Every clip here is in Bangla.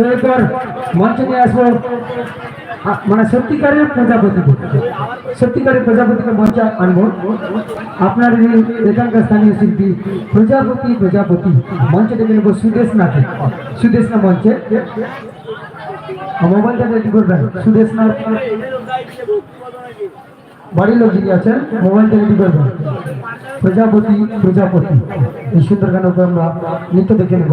এরপর মঞ্চে নিয়ে আসব। মানে সত্যিকারের প্রজাপতি সত্যিকারের প্রজাপতিকে মঞ্চে আনব। আপনার এখানকার স্থানীয় শিল্পী প্রজাপতি প্রজাপতি মঞ্চে ডেকে নেব সুদেশ না মঞ্চে। মোবাইলটা রেডি করবেন সুদেশ নাথ বাড়ির লোক যিনি আছেন মোবাইলটা রেডি করবেন প্রজাপতি প্রজাপতি। এই সুন্দর উপর আমরা নৃত্য দেখে নেব।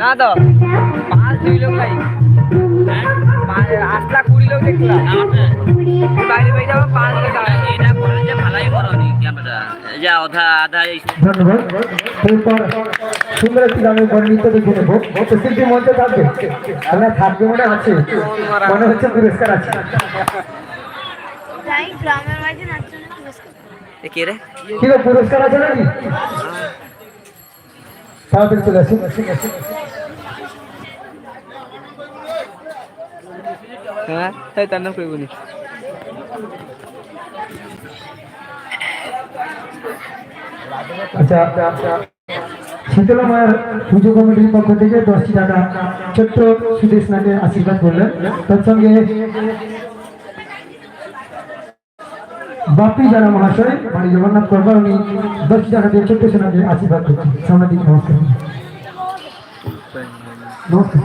না তো পাঁচ দুই লোক লাইক আট লাখ কুড়ি লোক দেখলাম। বাইরে বাইরে যাব পাঁচ লোক যা আধা এই ধন্যবাদ। সুন্দর একটি গানের নৃত্য দেখে নেব। তো শিল্পী মঞ্চে থাকবে। আমরা থাকবে মনে আছে। মনে হচ্ছে পুরস্কার আছে। তাই গ্রামের বাড়িতে নাচছে পুরস্কার। কে রে? কি পুরস্কার আছে নাকি? তাড়াতাড়ি চলে আসুন। হ্যাঁ তাই তার নাম কইবনি আচ্ছা শীতলা মায়ের পুজো কমিটির পক্ষ থেকে দশটি টাকা ছোট্ট সুদেশ নাকে আশীর্বাদ করলেন। তার সঙ্গে বাপি জানা মহাশয় বাড়ি জগন্নাথ করবার উনি দশটি টাকা দিয়ে ছোট্ট সোনাকে আশীর্বাদ করছেন। সামাজিক নমস্কার। নমস্কার।